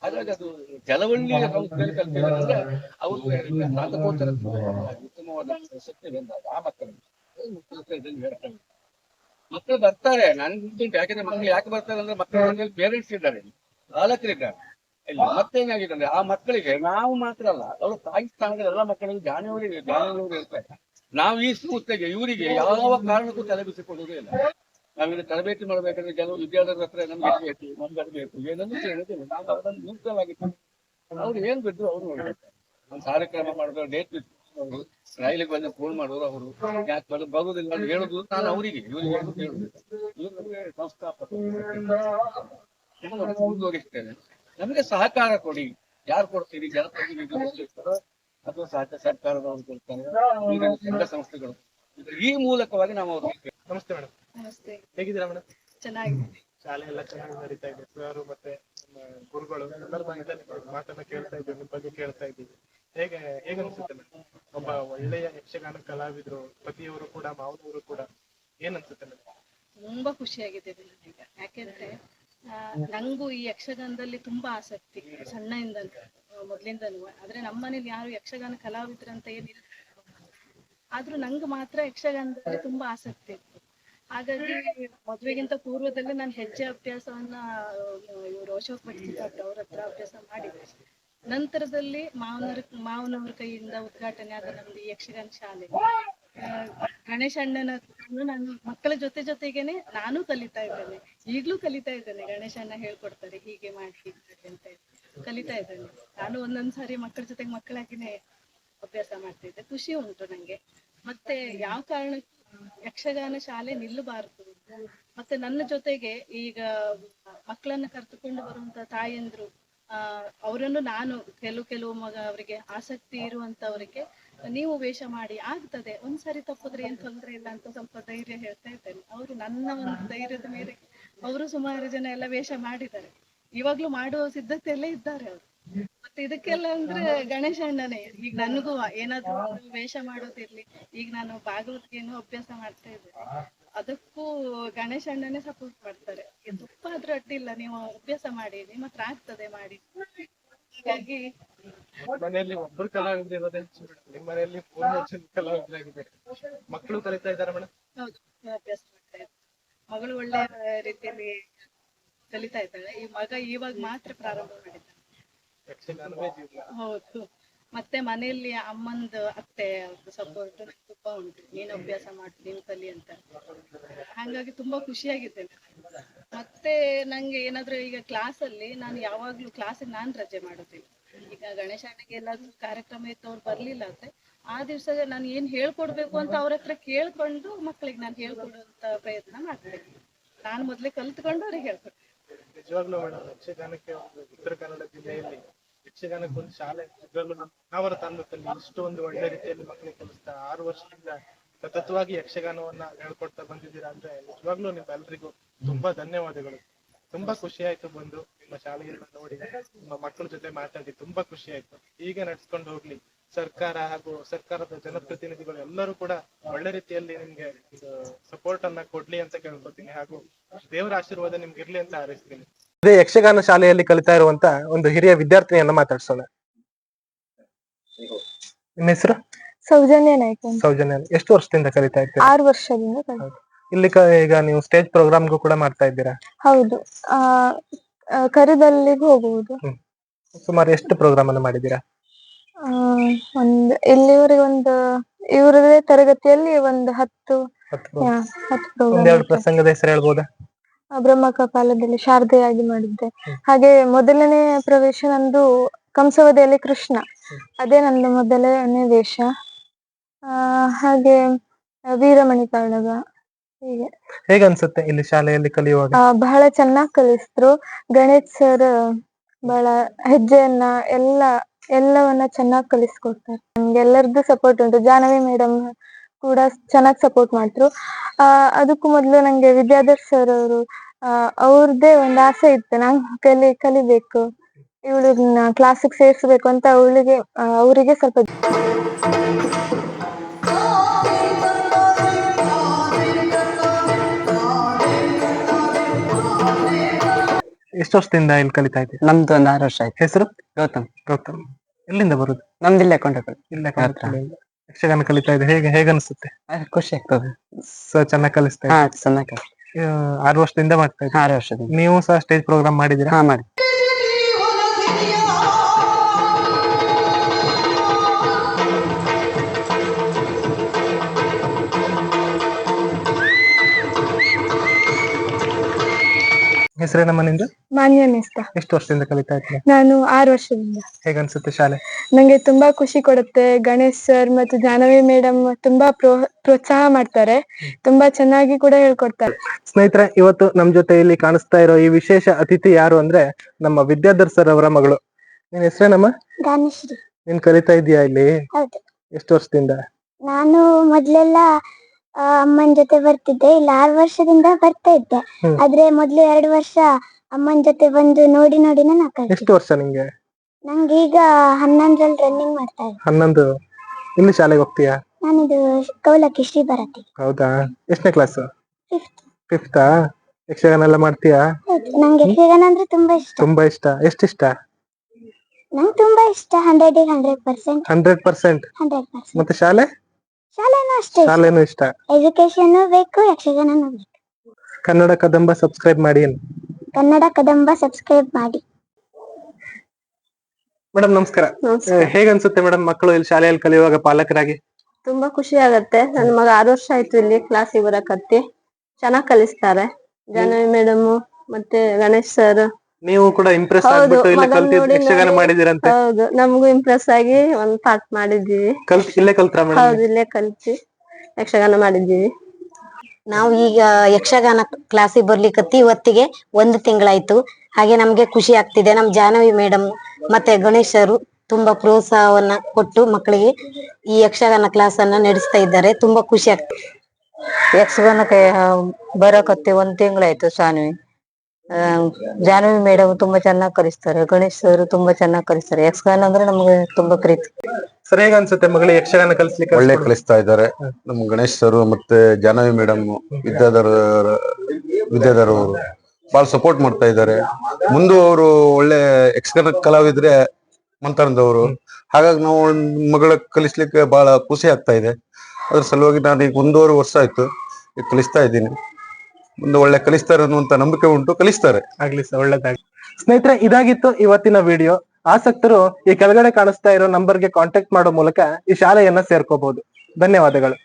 ಹಾಗಾಗಿ ಅದು ಜಲವಳ್ಳಿ ಅವರು ಸ್ನಾತಕೋತ್ತರ ಉತ್ತಮವಾದ ಆ ಮಕ್ಕಳು. ಬರ್ತಾರೆ. ಗೊತ್ತುಂಟು ಯಾಕಂದ್ರೆ ಮಕ್ಕಳು ಯಾಕೆ ಬರ್ತಾರೆ ಅಂದ್ರೆ ಮಕ್ಕಳ ಪೇರೆಂಟ್ಸ್ ಇದ್ದಾರೆ. ಪಾಲಕರಿದ್ದಾರೆ. ಇಲ್ಲಿ ಮತ್ತೇನಾಗಿದೆ ಅಂದ್ರೆ ಆ ಮಕ್ಕಳಿಗೆ ನಾವು ಮಾತ್ರ ಅಲ್ಲ, ಅವ್ರ ತಾಯಿ ಸ್ಥಾನದಲ್ಲಿ ಎಲ್ಲ ಮಕ್ಕಳಿಗೆ ಜಾನುವಾರು ಜಾನುವಾರು ಇರ್ತಾರೆ ನಾವು ಈ ಸಂಸ್ಥೆಗೆ ಇವರಿಗೆ ಯಾವ ಕಾರಣಕ್ಕೂ ತಲೆಬಿಸಿಕೊಳ್ಳುವುದೇ ಇಲ್ಲ. ನಾವಿಲ್ಲಿ ತರಬೇತಿ ಮಾಡ್ಬೇಕಂದ್ರೆ ಕೆಲವು ವಿದ್ಯಾರ್ಥಿಗಳ ಹತ್ರ ನಮ್ಗೆ ಬೇಕು ನಮ್ಗೆ ಬರಬೇಕು ಬೇಕು ಏನನ್ನು ನಾವು ನ್ಯೂಟ್ರಲ್ ಆಗಿತ್ತು ಅವ್ರು ಏನ್ ಬಿದ್ರು ಅವ್ರು ನೋಡ್ಬೇಕು. ಒಂದು ಕಾರ್ಯಕ್ರಮ ಮಾಡಿದ್ರು ಡೇಟ್ ಅವರು, ರೈಲಿಗೆ ಬಂದು ಫೋನ್ ಮಾಡೋರು ಅವರು, ಯಾಕೆ ಬರೋದು ಬರುವುದಿಲ್ಲ ಅಂತ ಹೇಳುದು ನಾನು ಅವರಿಗೆ, ಇವರಿಗೆ ಹೇಳುದು ಹೇಳುದು ಇವ್ರು ನಮಗೆ ಸಂಸ್ಥಾಪಕರು. ನಾನು ಮುಂದುವರಿಸ್ತೇನೆ ನಮಗೆ ಸಹಕಾರ ಕೊಡಿ. ಯಾರು ಕೊಡ್ತೀರಿ? ಜನಪ್ರತಿನಿಧಿಗಳು ಅಥವಾ ಸಹಕಾರ ಸರ್ಕಾರದವರು ಕೊಡ್ತಾರೆ? ಸಂಘ ಸಂಸ್ಥೆಗಳು. ಈ ಮೂಲಕವಾಗಿ ನಾವು ಅವ್ರಿಗೆ ನಮಸ್ತೆ ಮೇಡಮ್. ನಮಸ್ತೆ. ಹೇಗಿದ್ದೀರಾ ಮೇಡಮ್? ಚೆನ್ನಾಗಿದೆ ಶಾಲೆ ಎಲ್ಲ ಚೆನ್ನಾಗಿ ನಡೀತಾ ಇದೆ. ಸರ್ ಮತ್ತೆ ಗುರುಗಳು ಎಲ್ಲರ ಬಗ್ಗೆ ಮಾತನ್ನ ಕೇಳ್ತಾ ಇದ್ದೀವಿ ನಿಮ್ಮ ಬಗ್ಗೆ ಕೇಳ್ತಾ ಇದ್ದೀವಿ. ಹೇಗೆ ಹೇಗೆ ಅನ್ಸುತ್ತೆ ಮೇಡಮ್? ಒಬ್ಬ ಒಳ್ಳೆಯ ಯಕ್ಷಗಾನ ಕಲಾವಿದರು ಪತಿಯವರು ಕೂಡ ಮಾವನವರು ಕೂಡ ಏನ್ ಅನ್ಸುತ್ತೆ ಮೇಡಮ್? ತುಂಬಾ ಖುಷಿಯಾಗಿದೆ ನಾನೀಗ. ಯಾಕೆಂದ್ರೆ ನಂಗೂ ಈ ಯಕ್ಷಗಾನದಲ್ಲಿ ತುಂಬಾ ಆಸಕ್ತಿ ಸಣ್ಣಯಿಂದ ಮೊದ್ಲಿಂದನೂ ಆದ್ರೆ ನಮ್ಮನೇಲಿ ಯಾರು ಯಕ್ಷಗಾನ ಕಲಾವಿದ್ರಂತ ಏನಿಲ್ಲ. ಆದ್ರೂ ನಂಗೆ ಮಾತ್ರ ಯಕ್ಷಗಾನದಲ್ಲಿ ತುಂಬಾ ಆಸಕ್ತಿ. ಇತ್ತು ಹಾಗಾಗಿ ಮದ್ವೆಗಿಂತ ಪೂರ್ವದಲ್ಲೇ ನಾನು ಹೆಜ್ಜೆ ಅಭ್ಯಾಸವನ್ನ ಇವರು ಅಶೋಕ್ ಭಟ್ ಅವ್ರ ಹತ್ರ ಅಭ್ಯಾಸ ಮಾಡಿದ್ದೆ. ನಂತರದಲ್ಲಿ ಮಾವನವ್ರ ಮಾವನವ್ರ ಕೈಯಿಂದ ಉದ್ಘಾಟನೆ ಆದ ನಮ್ದು ಯಕ್ಷಗಾನ ಶಾಲೆ. ಗಣೇಶ ಅಣ್ಣನ ನಾನು ಮಕ್ಕಳ ಜೊತೆ ಜೊತೆಗೇನೆ ನಾನು ಕಲಿತಾ ಇದ್ದೇನೆ. ಈಗ್ಲೂ ಕಲಿತಾ ಇದ್ದೇನೆ ಗಣೇಶನ ಹೇಳ್ಕೊಡ್ತಾರೆ, ಹೀಗೆ ಮಾಡಿ ಅಂತ. ಕಲಿತಾ ಇದ್ದೇನೆ. ನಾನು ಒಂದೊಂದ್ ಸಾರಿ ಮಕ್ಕಳ ಜೊತೆಗೆ ಮಕ್ಕಳಾಗಿನೇ ಅಭ್ಯಾಸ ಮಾಡ್ತಿದ್ದೆ ಖುಷಿ ಉಂಟು ನಂಗೆ. ಮತ್ತೆ ಯಾವ ಕಾರಣ, ಯಕ್ಷಗಾನ ಶಾಲೆ ನಿಲ್ಲಬಾರದು. ಮತ್ತೆ ನನ್ನ ಜೊತೆಗೆ ಈಗ ಮಕ್ಕಳನ್ನ ಕರೆದುಕೊಂಡು ಬರುವಂತ ತಾಯಂದ್ರು, ಆ, ಅವರನ್ನು ನಾನು ಕೆಲವು ಕೆಲವು ಮಗ ಅವರಿಗೆ ಆಸಕ್ತಿ ಇರುವಂತವರಿಗೆ ನೀವು ವೇಷ ಮಾಡಿ ಆಗ್ತದೆ. ಒಂದ್ಸರಿ ತಪ್ಪಿದ್ರೆ ಏನ್ ತೊಂದ್ರೆ ಇಲ್ಲ ಅಂತ ಸ್ವಲ್ಪ ಧೈರ್ಯ ಹೇಳ್ತಾ ಇದ್ದೇನೆ. ಅವರು ನನ್ನ ಒಂದು ಧೈರ್ಯದ ಮೇರೆಗೆ ಅವರು ಸುಮಾರು ಜನ ಎಲ್ಲ ವೇಷ ಮಾಡಿದ್ದಾರೆ. ಇವಾಗ್ಲೂ ಮಾಡುವ ಸಿದ್ಧತೆಯಲ್ಲೇ ಇದ್ದಾರೆ ಅವರು. ಮತ್ತೆ ಇದಕ್ಕೆಲ್ಲ ಅಂದ್ರೆ ಗಣೇಶ ಅಣ್ಣನೇ ಈಗ ನನಗೂ ಏನಾದ್ರು ವೇಷ ಮಾಡೋದಿರ್ಲಿ ಈಗ ನಾನು ಭಾಗವತಿಗೆನೂ ಅಭ್ಯಾಸ ಮಾಡ್ತಾ ಇದ್ದೆ. ಅದಕ್ಕೂ ಗಣೇಶ ಅಣ್ಣನೇ ಸಪೋರ್ಟ್ ಮಾಡ್ತಾರೆ. ತುಪ್ಪ ಆದ್ರೂ ಅಡ್ಡಿಲ್ಲ ನೀವು ಅಭ್ಯಾಸ ಮಾಡಿ ನಿಮ್ಮ ಹತ್ರ ಆಗ್ತದೆ ಮಾಡಿ. ಹಾಗಾಗಿ ಮನೆಯಲ್ಲಿ ಒಬ್ಬರು ಕಲಾವಿದ್ರು ಇರೋದೇ ನಿಮ್ಮ ಮನೆಯಲ್ಲಿ ಮಕ್ಕಳು ಕಲಿತಾ ಇದ್ದಾರೆ ಮೇಡಮ್? ಹೌದು ಅಭ್ಯಾಸ ಮಗಳು ಒಳ್ಳೆ ರೀತಿಯಲ್ಲಿ ಕಲಿತಾ ಇದ್ದಾಳೆ. ಈ ಮಗ ಇವಾಗ ಮಾತ್ರ ಪ್ರಾರಂಭ ಮಾಡಿದ್ದಾನೆ ಹೌದು. ಮತ್ತೆ ಮನೆಯಲ್ಲಿ ಅಮ್ಮಂದು ಅತ್ತೆ ಸಪೋರ್ಟ್ ತುಂಬಾ ಉಂಟು. ನೀನು ಅಭ್ಯಾಸ ಮಾಡು, ನೀನು ಕಲಿ ಅಂತ. ಹಾಗಾಗಿ ತುಂಬಾ ಖುಷಿಯಾಗಿದ್ದೇನೆ. ಮತ್ತೆ ನಂಗೆ ಏನಾದ್ರು ಈಗ ಕ್ಲಾಸ್ ಅಲ್ಲಿ ನಾನು ಯಾವಾಗ್ಲೂ ಕ್ಲಾಸಿಗೆ ನಾನ್ ರಜೆ ಮಾಡೋದಿಲ್ಲ. ಈಗ ಗಣೇಶನಿಗೆ ಎಲ್ಲಾದ್ರೂ ಕಾರ್ಯಕ್ರಮ ಇತ್ತು ಅವ್ರು ಬರ್ಲಿಲ್ಲ ಅಂದ್ರೆ ಆ ದಿವಸ ನಾನು ಏನ್ ಹೇಳ್ಕೊಡ್ಬೇಕು ಅಂತ ಅವ್ರ ಹತ್ರ ಕೇಳ್ಕೊಂಡು ಮಕ್ಕಳಿಗೆ ನಾನು ಹೇಳ್ಕೊಡುವಂತ ಪ್ರಯತ್ನ ಮಾಡ್ತೇನೆ. ನಾನು ಮೊದ್ಲೇ ಕಲ್ತ್ಕೊಂಡು ಅವ್ರಿಗೆ ಹೇಳ್ಕೊಡ್ತೇನೆ. ನಿಜವಾಗ್ಲೂ ಮೇಡಮ್ ಯಕ್ಷಗಾನಕ್ಕೆ ಉತ್ತರ ಕನ್ನಡ ಜಿಲ್ಲೆಯಲ್ಲಿ ಯಕ್ಷಗಾನಕ್ಕೆ ಒಂದು ಶಾಲೆ ನಿಜವಾಗ್ಲೂ ನಾವರ ತಾಲೂಕಲ್ಲಿ ಇಷ್ಟೊಂದು ಒಳ್ಳೆ ರೀತಿಯಲ್ಲಿ ಮಕ್ಕಳಿಗೆ ಕಲಿಸ್ತಾ ಆರು ವರ್ಷದಿಂದ ಸತತವಾಗಿ ಯಕ್ಷಗಾನವನ್ನ ಹೇಳ್ಕೊಡ್ತಾ ಬಂದಿದ್ದೀರಾ ಅಂದ್ರೆ ನಿಜವಾಗ್ಲೂ ನಿಮ್ಮೆಲ್ಲರಿಗೂ ತುಂಬಾ ಧನ್ಯವಾದಗಳು. ತುಂಬಾ ಖುಷಿ ಆಯ್ತು ಬಂದು ನಿಮ್ಮ ಶಾಲೆಯನ್ನ ನೋಡಿ, ನಿಮ್ಮ ಮಕ್ಕಳ ಜೊತೆ ಮಾತಾಡಿ ತುಂಬಾ ಖುಷಿ ಆಯ್ತು. ಈಗ ನಡ್ಸ್ಕೊಂಡು ಹೋಗ್ಲಿ. ಸರ್ಕಾರ ಹಾಗೂ ಸರ್ಕಾರದ ಜನಪ್ರತಿನಿಧಿಗಳು ಎಲ್ಲರೂ ಕೂಡ ಒಳ್ಳೆ ರೀತಿಯಲ್ಲಿ ನಿಮ್ಗೆ ಸಪೋರ್ಟ್ ಅನ್ನ ಕೊಡ್ಲಿ ಅಂತ ಕೇಳ್ಕೊತೀನಿ ಹಾಗೂ ದೇವರ ಆಶೀರ್ವಾದ ನಿಮ್ಗೆ ಇರ್ಲಿ ಅಂತ ಹಾರೈಸ್ತೀನಿ. ಅದೇ ಯಕ್ಷಗಾನ ಶಾಲೆಯಲ್ಲಿ ಕಲಿತಾ ಇರುವಂತ ಒಂದು ಹಿರಿಯ ವಿದ್ಯಾರ್ಥಿನಿಯನ್ನ ಮಾತಾಡ್ಸೋಣ. ನಿಮ್ಮ ಹೆಸರು? ಸೌಜನ್ಯ ನಾಯ್ಕ ಸೌಜನ್ಯ. ಎಷ್ಟು ವರ್ಷದಿಂದ ಕಲಿತಾ ಇದ್ದೀರಾ? ಆರು ವರ್ಷದಿಂದ ಕಲಿತೆ. ಇಲ್ಲಿ ಕ- ಈಗ ನೀವು ಸ್ಟೇಜ್ ಪ್ರೋಗ್ರಾಮ್ಗೂ ಕೂಡ ಮಾಡ್ತಾ ಇದ್ದೀರಾ? ಹೌದು. ಆ ಹೋಗುವುದು. ಸುಮಾರು ಎಷ್ಟು ಪ್ರೋಗ್ರಾಮ್ ಅನ್ನು ಮಾಡಿದ್ದೀರಾ? ಆ, ಒಂದ್ ಇಲ್ಲಿವರೆಗೆ ಒಂದು ಇವರದೇ ತರಗತಿಯಲ್ಲಿ ಒಂದು ಹತ್ತು ಹತ್ತು ಆ, program. ಒಂದೆರಡು ಪ್ರಸಂಗದ ಹೆಸರು ಹೇಳ್ಬೋದಾ? ಬ್ರಹ್ಮಕ ಕಾಲದಲ್ಲಿ ಶಾರದೆಯಾಗಿ ಮಾಡಿದ್ದೆ. ಹಾಗೆ ಮೊದಲನೇ ಪ್ರವೇಶ ನಂದು ಕಂಸವದೆಯಲ್ಲಿ ಕೃಷ್ಣ. ಅದೇ ನಂದು ಮೊದಲನೇ ವೇಷ. ಆ ಹಾಗೆ ವೀರಮಣಿ ಕಾಳಗ ಹೀಗೆ. ಹೇಗೆ ಅನ್ಸುತ್ತೆ ಇಲ್ಲಿ ಶಾಲೆಯಲ್ಲಿ ಕಲಿಯುವಾಗ? ಆ, ಬಹಳ ಚೆನ್ನಾಗಿ ಕಲಿಸಿದ್ರು. ಗಣೇಶ್ ಸರ್ ಬಹಳ ಹೆಜ್ಜೆಯನ್ನ ಎಲ್ಲ ಎಲ್ಲವನ್ನ ಚೆನ್ನಾಗಿ ಕಲಿಸ್ಕೊಡ್ತಾರೆ. ನಮ್ಗೆ ಎಲ್ಲರದ್ದು ಸಪೋರ್ಟ್ ಉಂಟು. ಜಾನವಿ ಮೇಡಮ್ ಕೂಡ ಚೆನ್ನಾಗಿ ಸಪೋರ್ಟ್ ಮಾಡ್ರು ಆ ಅದಕ್ಕೂ ಮೊದಲು ನಂಗೆ ವಿದ್ಯಾಧರ್ ಸರ್ ಅವರು ಅವ್ರದ್ದೇ ಒಂದು ಆಸೆ ಇತ್ತು. ನಾನ್ ಕಲಿ ಕಲಿಬೇಕು. ಇವಳನ್ನ ಕ್ಲಾಸಿಗೆ ಸೇರಿಸ್ಬೇಕು ಅಂತ ಅವಳಿಗೆ ಅವರಿಗೆ ಸ್ವಲ್ಪ ಎಷ್ಟು ವರ್ಷದಿಂದ ಇಲ್ಲಿ ಕಲಿತಾ ಇದ್ದೀವಿ ನಮ್ದು ಒಂದು ಆರು ವರ್ಷ ಆಯ್ತು. ಹೆಸರು? ಗೌತಮ್. ಗೌತಮ್. ಎಲ್ಲಿಂದ ಬರುದು? ನಮ್ದು ಇಲ್ಲೇ ಕೊಂಡಕೊಳ್ಳಿ ಇಲ್ಲ ಹತ್ರ. ಯಕ್ಷಗಾನ ಕಲಿತಾ ಇದೆ ಹೇಗೆ ಹೇಗೆ ಅನಿಸುತ್ತೆ? ಖುಷಿ ಆಗ್ತದೆ. ಸರ್ ಚೆನ್ನಾಗಿ ಕಲಿಸ್ತಾ ಹಾ ಚೆನ್ನಾಗಿ ಆರು ವರ್ಷದಿಂದ ಮಾಡ್ತಾ ಇದ್ದೀವಿ ಆರು ವರ್ಷದಿಂದ. ನೀವು ಸಹ ಸ್ಟೇಜ್ ಪ್ರೋಗ್ರಾಮ್ ಮಾಡಿದಿರಾ ಹಾ ಮಾಡಿ. ಹೆಸರೇನ ನಿಂದು? ಮಾನ್ಯ ನೇಸ್ತ ಎಷ್ಟು ವರ್ಷದಿಂದ ಕಲಿತಾ ಇದ್ದೀರಾ? ನಾನು ಆರು ವರ್ಷದಿಂದ. ಹೇಗೆ ಅನ್ಸುತ್ತೆ ಶಾಲೆ? ನಂಗೆ ತುಂಬಾ ಖುಷಿ ಕೊಡುತ್ತೆ. ಗಣೇಶ್ ಸರ್ ಮತ್ತು ಜಾಹ್ನವಿ ಮೇಡಮ್ ತುಂಬಾ ಪ್ರೋ ಪ್ರೋತ್ಸಾಹ ಮಾಡ್ತಾರೆ. ತುಂಬಾ ಚೆನ್ನಾಗಿ ಕೂಡ ಹೇಳ್ಕೊಡ್ತಾರೆ. ಸ್ನೇಹಿತರೆ ಇವತ್ತು ನಮ್ ಜೊತೆ ಇಲ್ಲಿ ಕಾಣಿಸ್ತಾ ಇರೋ ಈ ವಿಶೇಷ ಅತಿಥಿ ಯಾರು ಅಂದ್ರೆ ನಮ್ಮ ವಿದ್ಯಾಧರ್ ಸರ್ ಅವರ ಮಗಳು. ನಿನ್ ಹೆಸರೇನಮ್ಮ? ದಾನಶ್ರೀ ನೀನ್ ಕಲಿತಾ ಇದೀಯಾ ಇಲ್ಲಿ? ಹೌದು. ಎಷ್ಟು ವರ್ಷದಿಂದ? ನಾನು ಮೊದ್ಲೆಲ್ಲ ಅಮ್ಮನ ಅಮ್ಮನ್ ಜೊತೆ ಬರ್ತಿದ್ದೆ. ಇಲ್ಲ ಆರು ವರ್ಷದಿಂದ ಬರ್ತಾ ಇದ್ದೆ. ಆದ್ರೆ ಮೊದ್ಲು ಎರಡು ವರ್ಷ ಅಮ್ಮನ್ ಜೊತೆ ಬಂದು ನೋಡಿ ನೋಡಿ ನಾ ಎಷ್ಟು ವರ್ಷ ನಿಂಗೆ? ನಂಗೆ ಈಗ ಹನ್ನೊಂದ್ರಲ್ಲಿ ರನ್ನಿಂಗ್ ಮಾಡ್ತಾ ಇದ್ದೆ. ಹನ್ನೊಂದು. ಇಲ್ಲಿ ಶಾಲೆಗೆ ಹೋಗ್ತೀಯಾ? ನಾನಿದು ಕೌಲಕ್ಕಿ ಶ್ರೀ ಭಾರತಿ. ಹೌದಾ? ಎಷ್ಟನೇ ಕ್ಲಾಸ್ ಫಿಫ್ತ್ ಫಿಫ್ತಾ ಯಕ್ಷಗಾನ ಎಲ್ಲ ಮಾಡ್ತೀಯಾ? ನಂಗೆ ಯಕ್ಷಗಾನ ಅಂದ್ರೆ ತುಂಬಾ ಇಷ್ಟ. ತುಂಬಾ ಇಷ್ಟ. ಎಷ್ಟು ಇಷ್ಟ? ನಂಗೆ ತುಂಬಾ ಇಷ್ಟ. Hundred hundred percent hundred percent hundred percent ಮತ್ತೆ ಶಾಲೆ? ಶಾಲೆನೂ ಅಷ್ಟೇ ಶಾಲೆನೂ ಇಷ್ಟ. ಎಜುಕೇಶನ್ ಬೇಕು ಯಕ್ಷಗಾನನೂ ಬೇಕು. ಕನ್ನಡ ಕದಂಬ ಸಬ್ಸ್ಕ್ರೈಬ್ ಮಾಡಿ ಕನ್ನಡ ಕದಂಬ ಸಬ್ಸ್ಕ್ರೈಬ್ ಮಾಡಿ. ಮೇಡಮ್ ನಮಸ್ಕಾರ. ಹೇಗ ಅನ್ಸುತ್ತೆ ಮೇಡಮ್ ಮಕ್ಕಳು ಇಲ್ಲಿ ಶಾಲೆಯಲ್ಲಿ ಕಲಿಯುವಾಗ ಪಾಲಕರಾಗಿ? ತುಂಬಾ ಖುಷಿ ಆಗತ್ತೆ. ನನ್ ಮಗ ಆರು ವರ್ಷ ಆಯ್ತು ಇಲ್ಲಿ ಕ್ಲಾಸಿಗೆ ಬರಕತ್ತಿ ಚೆನ್ನಾಗ್ ಕಲಿಸ್ತಾರೆ. ಜಾನವಿ ಮೇಡಮ್ ಮತ್ತೆ ಗಣೇಶ್ ಸರ್ ನೀವು ಕೂಡ ಇಂಪ್ರೆಸ್ ಆಗ್ಬಿಟ್ಟು ಇಲ್ಲಿ ಮಗನ್ ಕಲ್ತಿ ಯಕ್ಷಗಾನ. ಮಾಡಿದಿರಂತೆ. ಹೌದು ನಮಗೂ ಇಂಪ್ರೆಸ್ ಆಗಿ ಒಂದ್ ಪಾಠ ಮಾಡಿದ್ವಿ ಕಲ್ತ್ ಇಲ್ಲೇ ಕಲ್ತ್ರ ಮೇಡಮ್ ಹೌದು ಇಲ್ಲೇ ಕಲ್ತಿ ಯಕ್ಷಗಾನ ಮಾಡಿದ್ದೀವಿ. ನಾವು ಈಗ ಯಕ್ಷಗಾನ ಕ್ಲಾಸಿಗೆ ಬರ್ಲಿಕ್ಕತ್ತಿ ಇವತ್ತಿಗೆ ಒಂದು ತಿಂಗಳಾಯ್ತು. ಹಾಗೆ ನಮ್ಗೆ ಖುಷಿ ಆಗ್ತಿದೆ. ನಮ್ ಜಾಹ್ನವಿ ಮೇಡಮ್ ಮತ್ತೆ ಗಣೇಶರು ತುಂಬಾ ಪ್ರೋತ್ಸಾಹವನ್ನ ಕೊಟ್ಟು ಮಕ್ಕಳಿಗೆ ಈ ಯಕ್ಷಗಾನ ಕ್ಲಾಸ್ ಅನ್ನ ನಡೆಸ್ತಾ ಇದ್ದಾರೆ. ತುಂಬಾ ಖುಷಿ ಆಗ್ತದೆ. ಯಕ್ಷಗಾನಕ್ಕೆ ಬರಕತ್ತೆ ಒಂದ್ ತಿಂಗಳಾಯ್ತು ಸಾನ್ವಿ. ಆ, ಜಾಹ್ನವಿ ಮೇಡಮ್ ತುಂಬಾ ಚೆನ್ನಾಗಿ ಕಲಿಸ್ತಾರೆ ಗಣೇಶ್ ಸರ್ ತುಂಬಾ ಚೆನ್ನಾಗಿ ಕಲಿಸ್ತಾರೆ ಯಕ್ಷಗಾನ ಅಂದ್ರೆ ನಮ್ಗೆ ತುಂಬಾ ಪ್ರೀತಿ. ಸರ್ ಹೇಗ ಅನ್ಸುತ್ತೆ ಮಗಳಿಗೆ ಯಕ್ಷಗಾನ ಕಲಿಸ್ಲಿಕ್ಕೆ ಒಳ್ಳೆ? ಕಲಿಸ್ತಾ ಇದ್ದಾರೆ. ನಮ್ಮ ಗಣೇಶ್ ಸರ್ ಮತ್ತೆ ಜಾನವಿ ಮೇಡಮ್ ವಿದ್ಯಾಧರ್ ವಿದ್ಯಾಧರ್ ಅವರು ಬಹಳ ಸಪೋರ್ಟ್ ಮಾಡ್ತಾ ಇದ್ದಾರೆ. ಮುಂದೆ ಅವರು ಒಳ್ಳೆ ಯಕ್ಷಗಾನ ಕಲಾವಿದ್ರೆ ಮಂತಾನದವರು. ಹಾಗಾಗಿ ನಾವು ಮಗಳ ಕಲಿಸ್ಲಿಕ್ಕೆ ಬಹಳ ಖುಷಿ ಆಗ್ತಾ ಇದೆ. ಅದ್ರ ಸಲುವಾಗಿ ನಾನು ಈಗ ಒಂದೂವರೆ ವರ್ಷ ಆಯ್ತು. ಈಗ ಕಲಿಸ್ತಾ ಇದ್ದೀನಿ. ಮುಂದೆ ಒಳ್ಳೆ ಕಲಿಸ್ತಾರೆ ಅನ್ನುವಂತ ನಂಬಿಕೆ ಉಂಟು ಕಲಿಸ್ತಾರೆ. ಆಗ್ಲಿ ಸರ್ ಒಳ್ಳೇದಾಗ್ಲಿ. ಸ್ನೇಹಿತರೆ ಇದಾಗಿತ್ತು ಇವತ್ತಿನ ವಿಡಿಯೋ ಆಸಕ್ತರು ಈ ಕೆಳಗಡೆ ಕಾಣಿಸ್ತಾ ಇರೋ ನಂಬರ್ಗೆ ಕಾಂಟ್ಯಾಕ್ಟ್ ಮಾಡೋ ಮೂಲಕ ಈ ಶಾಲೆಯನ್ನ ಸೇರ್ಕೋಬಹುದು ಧನ್ಯವಾದಗಳು.